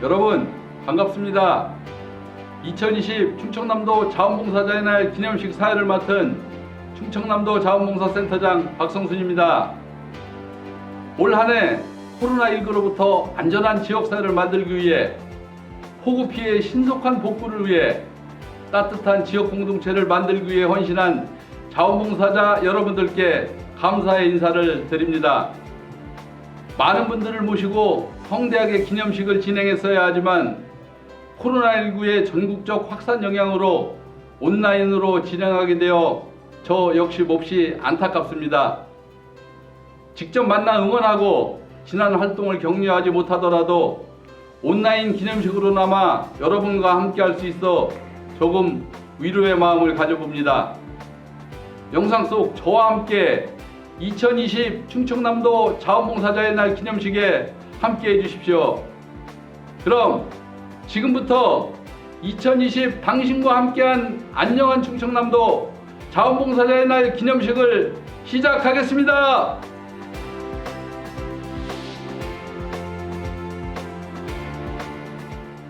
여러분 반갑습니다. 2020 충청남도 자원봉사자의 날 기념식 사회를 맡은 충청남도 자원봉사센터장 박성순입니다. 올 한해 코로나19로부터 안전한 지역사회를 만들기 위해 폭우 피해 신속한 복구를 위해 따뜻한 지역 공동체를 만들기 위해 헌신한 자원봉사자 여러분들께 감사의 인사를 드립니다. 많은 분들을 모시고 성대하게 기념식을 진행했어야 하지만 코로나19의 전국적 확산 영향으로 온라인으로 진행하게 되어 저 역시 몹시 안타깝습니다. 직접 만나 응원하고 지난 활동을 격려하지 못하더라도 온라인 기념식으로나마 여러분과 함께 할 수 있어 조금 위로의 마음을 가져봅니다. 영상 속 저와 함께 2020 충청남도 자원봉사자의 날 기념식에 함께 해주십시오. 그럼 지금부터 2020 당신과 함께한 안녕한 충청남도 자원봉사자의 날 기념식을 시작하겠습니다.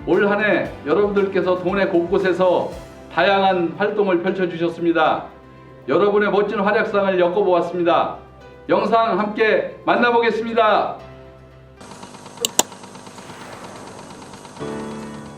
올 한 해 여러분들께서 동네 곳곳에서 다양한 활동을 펼쳐주셨습니다. 여러분의 멋진 활약상을 엮어보았습니다. 영상 함께 만나보겠습니다.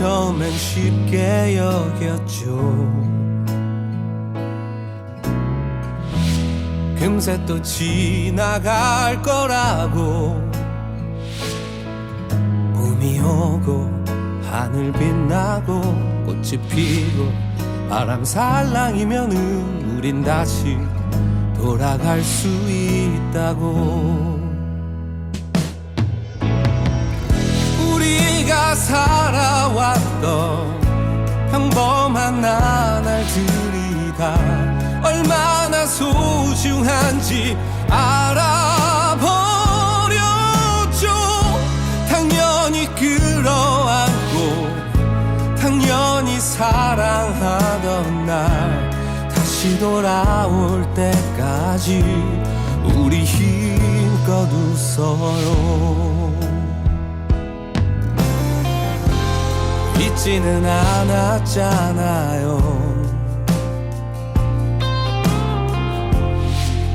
처음엔 쉽게 여겼죠. 금세 또 지나갈 거라고 봄이 오고 하늘 빛나고 꽃이 피고 바람 살랑이면은 우린 다시 돌아갈 수 있다고 살아왔던 평범한 나날들이 다. 얼마나 소중한지 알아버렸죠. 당연히 끌어안고 당연히 사랑하던 날 다시 돌아올 때까지 우리 힘껏 웃어요 잊지는 않았잖아요.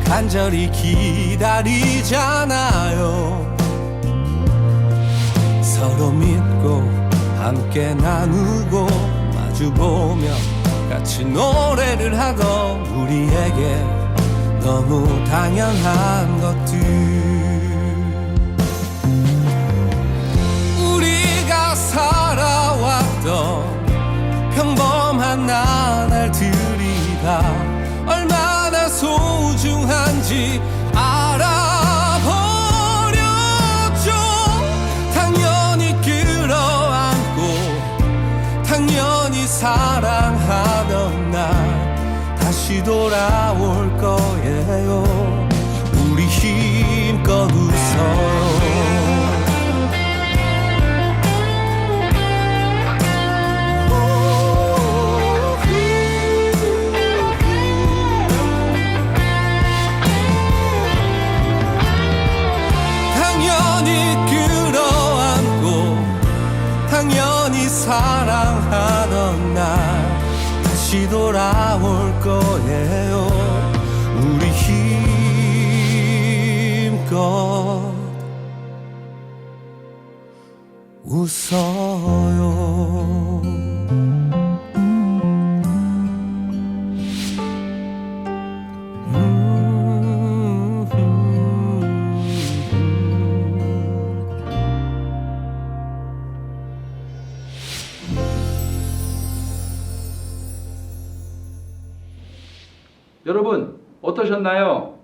간절히 기다리잖아요. 서로 믿고 함께 나누고 마주보며 같이 노래를 하던 우리에게 너무 당연한 것들 살아왔던 평범한 나날 들이 다. 얼마나 소중한지 알아버렸죠. 당연히 끌어안고 당연히 사랑하던 날 다시 돌아올 웃어요 음. 여러분 어떠셨나요?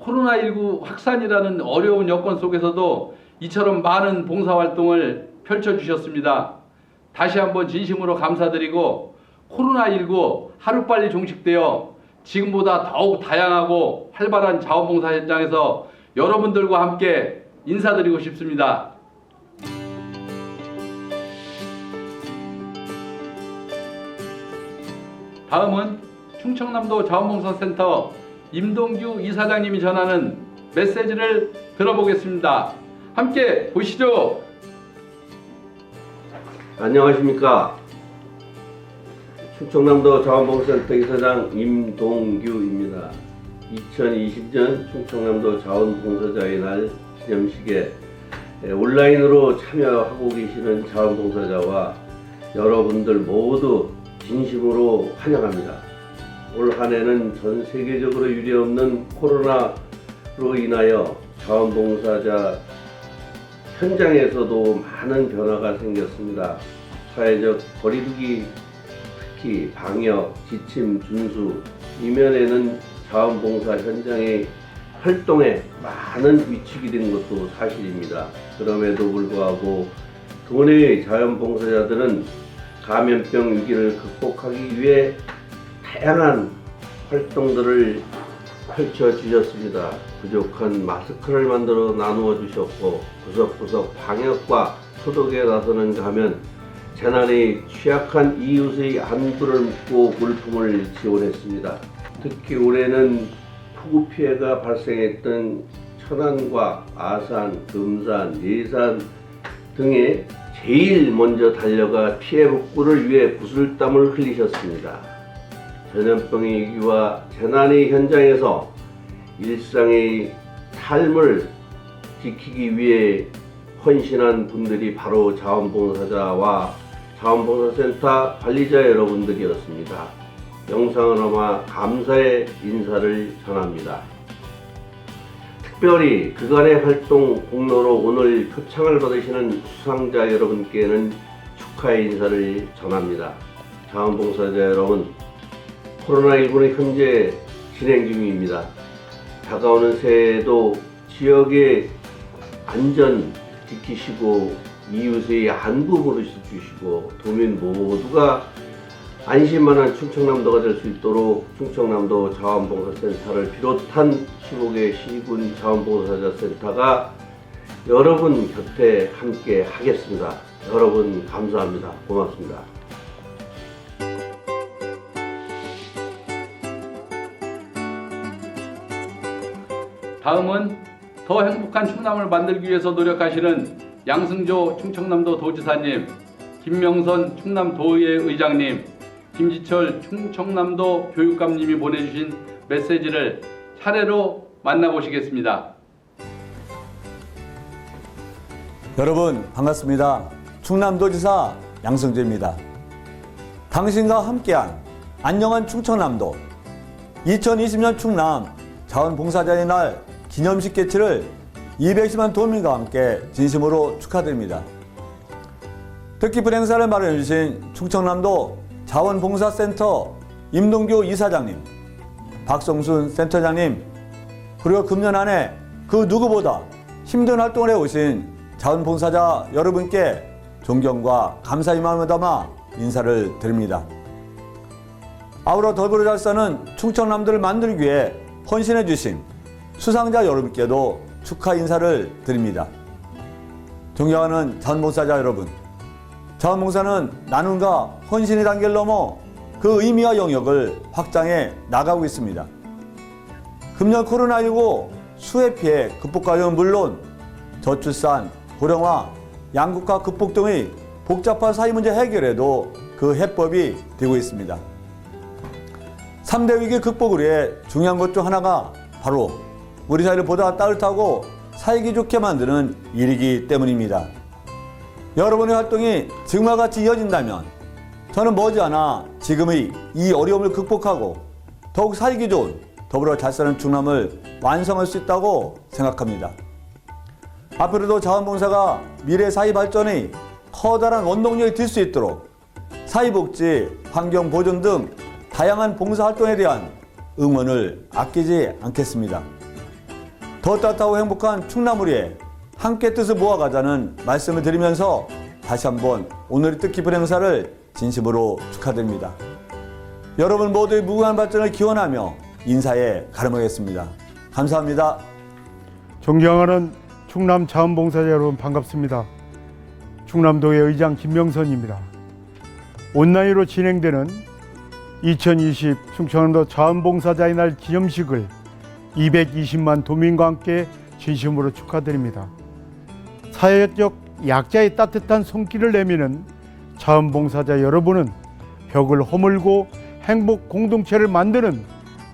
코로나19 확산이라는 어려운 여건 속에서도 이처럼 많은 봉사활동을 펼쳐주셨습니다. 다시 한번 진심으로 감사드리고 코로나19 하루빨리 종식되어 지금보다 더욱 다양하고 활발한 자원봉사 현장에서 여러분들과 함께 인사드리고 싶습니다. 다음은 충청남도 자원봉사센터 임동규 이사장님이 전하는 메시지를 들어보겠습니다. 함께 보시죠. 안녕하십니까. 충청남도 자원봉사센터 이사장 임동규입니다. 2020년 충청남도 자원봉사자의 날 기념식에 온라인으로 참여하고 계시는 자원봉사자와 여러분들 모두 진심으로 환영합니다. 올 한 해는 전 세계적으로 유례없는 코로나로 인하여 자원봉사자 현장에서도 많은 변화가 생겼습니다. 사회적 거리두기, 특히 방역, 지침, 준수, 이면에는 자원봉사 현장의 활동에 많은 위축이 된 것도 사실입니다. 그럼에도 불구하고 도내의 자원봉사자들은 감염병 위기를 극복하기 위해 다양한 활동들을 펼쳐 주셨습니다. 부족한 마스크를 만들어 나누어 주셨고 구석구석 방역과 소독에 나서는 가면 재난에 취약한 이웃의 안부를 묻고 물품을 지원했습니다. 특히 올해는 폭우 피해가 발생했던 천안과 아산, 금산, 예산 등에 제일 먼저 달려가 피해 복구를 위해 구슬땀을 흘리셨습니다. 전염병의 위기와 재난의 현장에서 일상의 삶을 지키기 위해 헌신한 분들이 바로 자원봉사자와 자원봉사센터 관리자 여러분들이었습니다. 영상으로마 감사의 인사를 전합니다. 특별히 그간의 활동 공로로 오늘 표창을 받으시는 수상자 여러분께는 축하의 인사를 전합니다. 자원봉사자 여러분, 코로나19는 현재 진행 중입니다. 다가오는 새해에도 지역의 안전 지키시고 이웃의 안부 부르주시고 도민 모두가 안심만한 충청남도가 될 수 있도록 충청남도 자원봉사센터를 비롯한 15개 시군 자원봉사자 센터가 여러분 곁에 함께 하겠습니다. 여러분 감사합니다. 고맙습니다. 다음은 더 행복한 충남을 만들기 위해서 노력하시는 양승조 충청남도 도지사님, 김명선 충남도의회 의장님, 김지철 충청남도 교육감님이 보내주신 메시지를 차례로 만나보시겠습니다. 여러분 반갑습니다. 충남도지사 양승재입니다. 당신과 함께한 안녕한 충청남도 2020년 충남 자원봉사자의 날 기념식 개최를 210만 도민과 함께 진심으로 축하드립니다. 뜻깊은 행사를 마련해 주신 충청남도 자원봉사센터 임동규 이사장님, 박성순 센터장님, 그리고 금년 한해그 누구보다 힘든 활동을 해오신 자원봉사자 여러분께 존경과 감사의 마음을 담아 인사를 드립니다. 아우러 더불어 잘 사는 충청남도를 만들기 위해 헌신해 주신 수상자 여러분께도 축하 인사를 드립니다. 존경하는 자원봉사자 여러분, 자원봉사는 나눔과 헌신의 단계를 넘어 그 의미와 영역을 확장해 나가고 있습니다. 금년 코로나19 수해 피해 극복 과정은 물론 저출산, 고령화, 양극화 극복 등의 복잡한 사회 문제 해결에도 그 해법이 되고 있습니다. 3대 위기 극복을 위해 중요한 것 중 하나가 바로 우리 사회를 보다 따뜻하고 살기 좋게 만드는 일이기 때문입니다. 여러분의 활동이 지금과 같이 이어진다면 저는 머지않아 지금의 이 어려움을 극복하고 더욱 살기 좋은 더불어 잘 사는 충남을 완성할 수 있다고 생각합니다. 앞으로도 자원봉사가 미래 사회 발전의 커다란 원동력이 될 수 있도록 사회복지, 환경보존 등 다양한 봉사활동에 대한 응원을 아끼지 않겠습니다. 더 따뜻하고 행복한 위해 함께 뜻을 모아가자는 말씀을 드리면서 다시 한번 오늘의 뜻깊은 행사를 진심으로 축하드립니다. 여러분 모두의 무궁한 발전을 기원하며 인사에 가름하겠습니다. 감사합니다. 존경하는 충남 자원봉사자 여러분 반갑습니다. 충남도의 의장 김명선입니다. 온라인으로 진행되는 2020 충청남도 자원봉사자의 날 기념식을 220만 도민과 함께 진심으로 축하드립니다. 사회적 약자의 따뜻한 손길을 내미는 자원봉사자 여러분은 벽을 허물고 행복 공동체를 만드는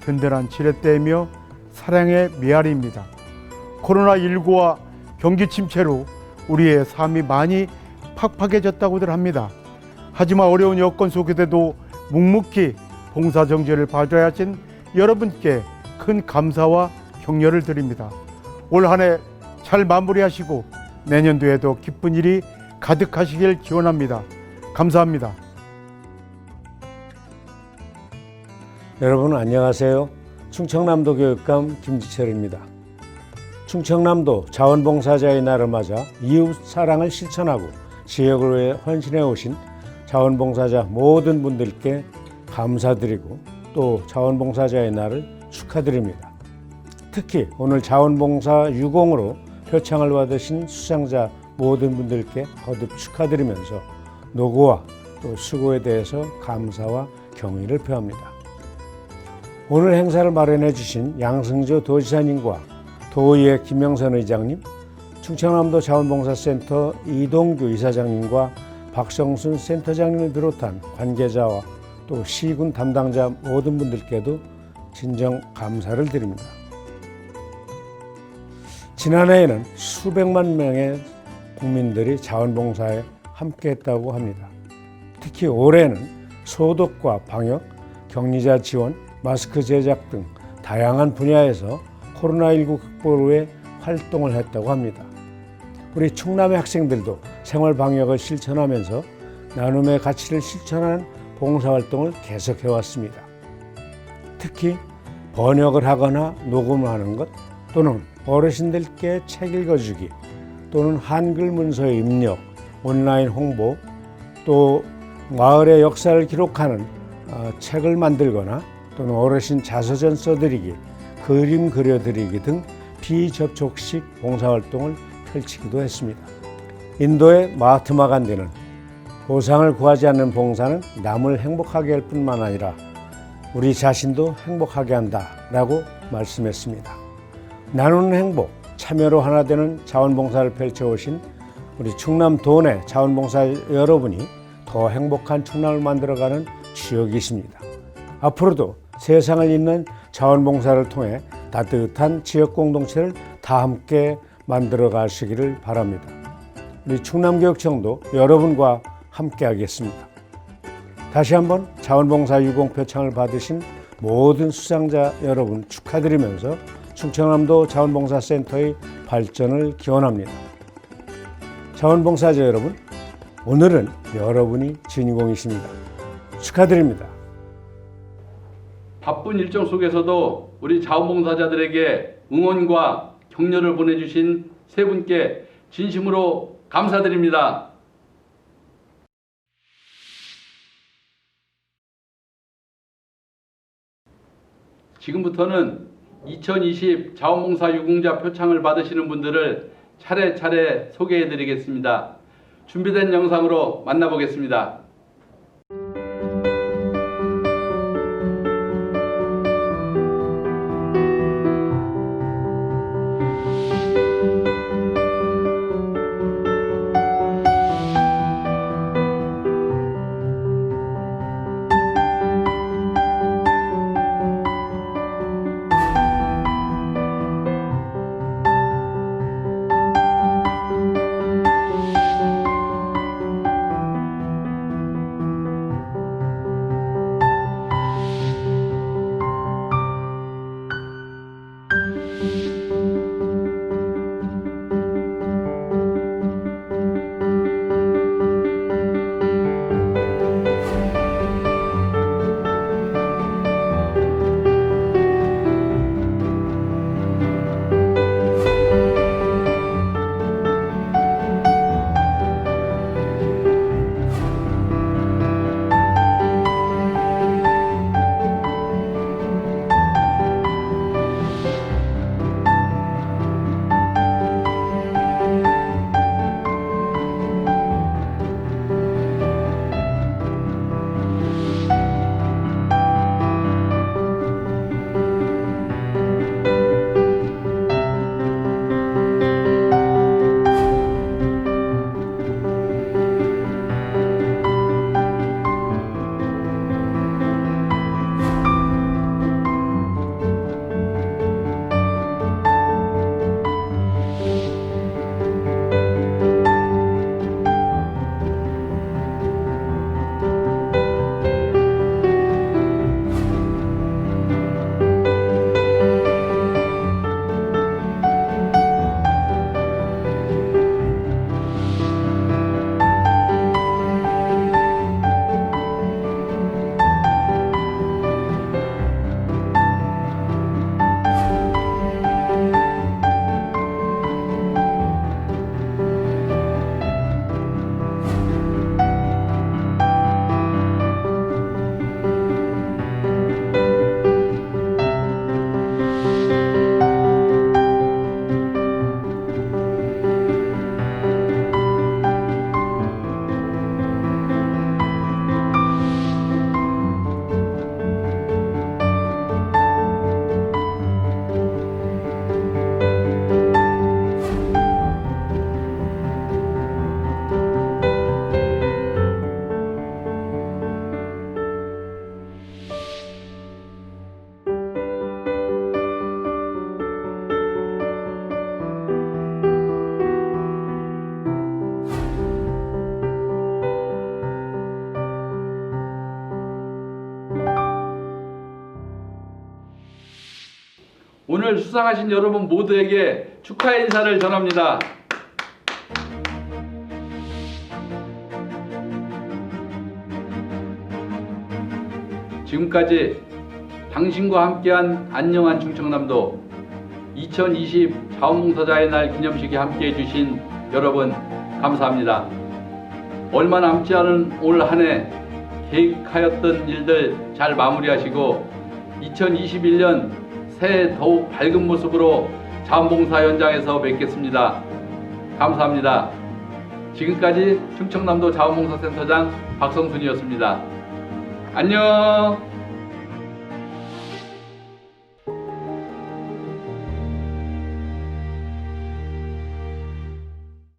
든든한 지렛대이며 사랑의 메아리입니다. 코로나19와 경기 침체로 우리의 삶이 많이 팍팍해졌다고들 합니다. 하지만 어려운 여건 속에서도 묵묵히 봉사 정제를 봐줘야 하신 여러분께 큰 감사와 격려를 드립니다. 올 한 해 잘 마무리하시고 내년도에도 기쁜 일이 가득하시길 기원합니다. 감사합니다. 여러분 안녕하세요. 충청남도 교육감 김지철입니다. 충청남도 자원봉사자의 날을 맞아 이웃 사랑을 실천하고 지역을 위해 헌신해 오신 자원봉사자 모든 분들께 감사드리고 또 자원봉사자의 날을 축하드립니다. 특히 오늘 자원봉사 유공으로 표창을 받으신 수상자 모든 분들께 거듭 축하드리면서 노고와 또 수고에 대해서 감사와 경의를 표합니다. 오늘 행사를 마련해 주신 양승조 도지사님과 도의회 김명선 의장님, 충청남도 자원봉사센터 이동규 이사장님과 박성순 센터장님을 비롯한 관계자와 또 시군 담당자 모든 분들께도 진정 감사를 드립니다. 지난해에는 수백만 명의 국민들이 자원봉사에 함께했다고 합니다. 특히 올해는 소독과 방역, 격리자 지원, 마스크 제작 등 다양한 분야에서 코로나19 극복을 위해 활동을 했다고 합니다. 우리 충남의 학생들도 생활 방역을 실천하면서 나눔의 가치를 실천하는 봉사활동을 계속해 왔습니다. 특히 번역을 하거나 녹음을 하는 것 또는 어르신들께 책 읽어주기 또는 한글 문서의 입력, 온라인 홍보 또 마을의 역사를 기록하는 어, 책을 만들거나 또는 어르신 자서전 써드리기, 그림 그려드리기 등 비접촉식 봉사활동을 펼치기도 했습니다. 인도의 마하트마 간디는 보상을 구하지 않는 봉사는 남을 행복하게 할 뿐만 아니라 우리 자신도 행복하게 한다 라고 말씀했습니다. 나누는 행복, 참여로 하나 되는 자원봉사를 펼쳐오신 우리 충남 도내 자원봉사 여러분이 더 행복한 충남을 만들어가는 주역이십니다. 앞으로도 세상을 잇는 자원봉사를 통해 따뜻한 지역 공동체를 다 함께 만들어 가시기를 바랍니다. 우리 충남교육청도 여러분과 함께 하겠습니다. 다시 한번 자원봉사 유공 표창을 받으신 모든 수상자 여러분 축하드리면서 충청남도 자원봉사센터의 발전을 기원합니다. 자원봉사자 여러분, 오늘은 여러분이 주인공이십니다. 축하드립니다. 바쁜 일정 속에서도 우리 자원봉사자들에게 응원과 격려를 보내주신 세 분께 진심으로 감사드립니다. 지금부터는 2020 자원봉사 유공자 표창을 받으시는 분들을 차례차례 소개해 드리겠습니다. 준비된 영상으로 만나보겠습니다. 오늘 수상하신 여러분 모두에게 축하의 인사를 전합니다. 지금까지 당신과 함께한 안녕한 충청남도 2020 자원봉사자의 날 기념식에 함께해 주신 여러분 감사합니다. 얼마 남지 않은 올 한 해 계획하였던 일들 잘 마무리하시고 2021년 새해 더욱 밝은 모습으로 자원봉사 현장에서 뵙겠습니다. 감사합니다. 지금까지 충청남도 자원봉사센터장 박성순이었습니다. 안녕!